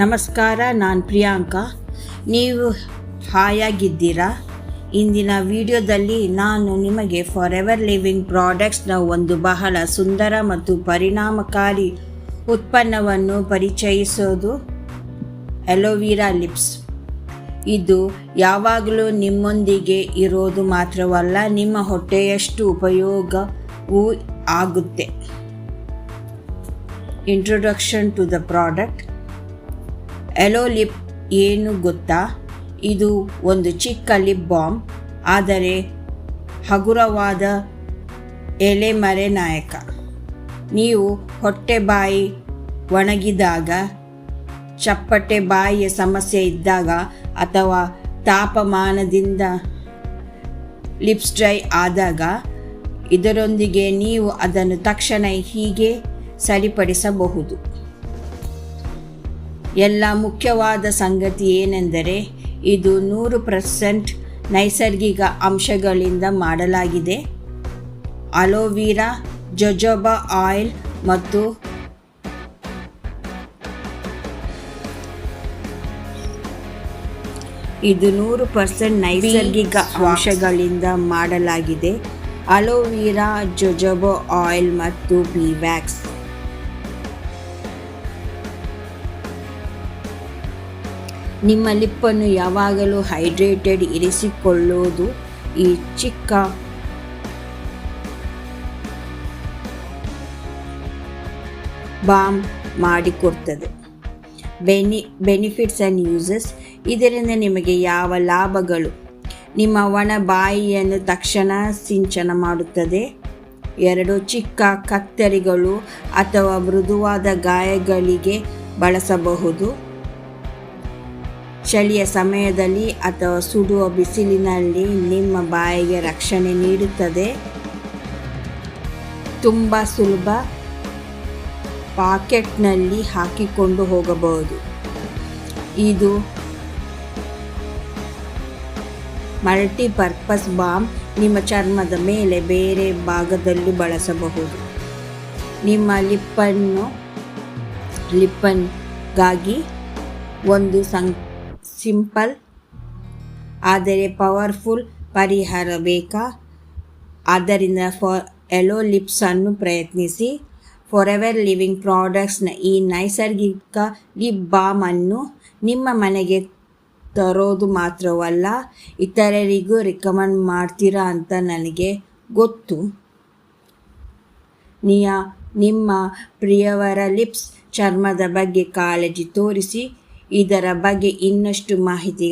ನಮಸ್ಕಾರ, ನಾನು ಪ್ರಿಯಾಂಕಾ. ನೀವು ಹಾಯಾಗಿದ್ದೀರಾ? ಇಂದಿನ ವಿಡಿಯೋದಲ್ಲಿ ನಾನು ನಿಮಗೆ ಫಾರ್ ಎವರ್ ಲಿವಿಂಗ್ ಪ್ರಾಡಕ್ಟ್ಸ್ನ ಒಂದು ಬಹಳ ಸುಂದರ ಮತ್ತು ಪರಿಣಾಮಕಾರಿ ಉತ್ಪನ್ನವನ್ನು ಪರಿಚಯಿಸೋದು ಅಲೋವಿರಾ ಲಿಪ್ಸ್ ಇದು ಯಾವಾಗಲೂ ನಿಮ್ಮೊಂದಿಗೆ ಇರೋದು ಮಾತ್ರವಲ್ಲ, ನಿಮ್ಮ ಹೊಟ್ಟೆಯಷ್ಟು ಉಪಯೋಗವೂ ಆಗುತ್ತೆ. Introduction to the product ಎಲೋ lip ಏನು ಗೊತ್ತಾ? ಇದು ಒಂದು ಚಿಕ್ಕ ಲಿಪ್ ಬಾಂಬ್, ಆದರೆ ಹಗುರವಾದ ಎಲೆಮರೆ ನಾಯಕ. ನೀವು ಹೊಟ್ಟೆ ಬಾಯಿ ಒಣಗಿದಾಗ, ಚಪ್ಪಟೆ ಬಾಯಿಯ ಸಮಸ್ಯೆ ಇದ್ದಾಗ ಅಥವಾ ತಾಪಮಾನದಿಂದ ಲಿಪ್ಸ್ ಡ್ರೈ ಆದಾಗ, ಇದರೊಂದಿಗೆ ನೀವು ಅದನ್ನು ತಕ್ಷಣ ಹೀಗೆ ಸರಿಪಡಿಸಬಹುದು. ಎಲ್ಲ ಮುಖ್ಯವಾದ ಸಂಗತಿ ಏನೆಂದರೆ ಇದು ನೂರು ಪರ್ಸೆಂಟ್ ನೈಸರ್ಗಿಕ ಅಂಶಗಳಿಂದ ಮಾಡಲಾಗಿದೆ. ಅಲೋವೀರಾ ಜೊಜೊಬಾ ಆಯಿಲ್ ಮತ್ತು ಇದು ನೂರು ಪರ್ಸೆಂಟ್ ನೈಸರ್ಗಿಕ ಅಂಶಗಳಿಂದ ಮಾಡಲಾಗಿದೆ. ಅಲೋವೀರಾ ಜೊಜೊಬೊ ಆಯಿಲ್ ಮತ್ತು ಬಿ ನಿಮ್ಮ ಲಿಪ್ಪನ್ನು ಯಾವಾಗಲೂ ಹೈಡ್ರೇಟೆಡ್ ಇರಿಸಿಕೊಳ್ಳುವುದು ಈ ಚಿಕ್ಕ ಬಾಮ್ ಮಾಡಿಕೊಡ್ತದೆ. ಬೆನಿ ಬೆನಿಫಿಟ್ಸ್ ಆ್ಯಂಡ್ ಯೂಸಸ್ ಇದರಿಂದ ನಿಮಗೆ ಯಾವ ಲಾಭಗಳು? ನಿಮ್ಮ ಒಣ ಬಾಯಿಯನ್ನು ತಕ್ಷಣ ಸಿಂಚನ ಮಾಡುತ್ತದೆ. ಎರಡು ಚಿಕ್ಕ ಕತ್ತರಿಗಳು ಅಥವಾ ಮೃದುವಾದ ಗಾಯಗಳಿಗೆ ಬಳಸಬಹುದು. ಚಳಿಯ ಸಮಯದಲ್ಲಿ ಅಥವಾ ಸುಡುವ ಬಿಸಿಲಿನಲ್ಲಿ ನಿಮ್ಮ ಬಾಯಿಗೆ ರಕ್ಷಣೆ ನೀಡುತ್ತದೆ. ತುಂಬ ಸುಲಭ ಪಾಕೆಟ್ನಲ್ಲಿ ಹಾಕಿಕೊಂಡು ಹೋಗಬಹುದು. ಇದು ಮಲ್ಟಿಪರ್ಪಸ್ ಬಾಮ್ ನಿಮ್ಮ ಚರ್ಮದ ಮೇಲೆ ಬೇರೆ ಭಾಗದಲ್ಲಿ ಬಳಸಬಹುದು. ನಿಮ್ಮ ಲಿಪ್ಪನ್ನು, ಲಿಪ್ಪನ್ಗಾಗಿ ಒಂದು ಸಂ ಸಿಂಪಲ್, ಆದರೆ ಪವರ್ಫುಲ್ ಪರಿಹಾರ ಬೇಕಾ? ಆದ್ದರಿಂದ ಫಾರ್ ಎಲೋ ಲಿಪ್ಸನ್ನು ಪ್ರಯತ್ನಿಸಿ. ಫಾರ್ ಎವರ್ ಲಿವಿಂಗ್ ಪ್ರಾಡಕ್ಟ್ಸ್ನ ಈ ನೈಸರ್ಗಿಕ ಲಿಪ್ ಬಾಮನ್ನು ನಿಮ್ಮ ಮನೆಗೆ ತರೋದು ಮಾತ್ರವಲ್ಲ, ಇತರರಿಗೂ ರಿಕಮೆಂಡ್ ಮಾಡ್ತೀರಾ ಅಂತ ನನಗೆ ಗೊತ್ತು. ನಿಯ, ನಿಮ್ಮ ಪ್ರಿಯವರ ಲಿಪ್ಸ್ ಚರ್ಮದ ಬಗ್ಗೆ ಕಾಳಜಿ ತೋರಿಸಿ. ಇದರ ಬಗ್ಗೆ ಇನ್ನಷ್ಟು ಮಾಹಿತಿ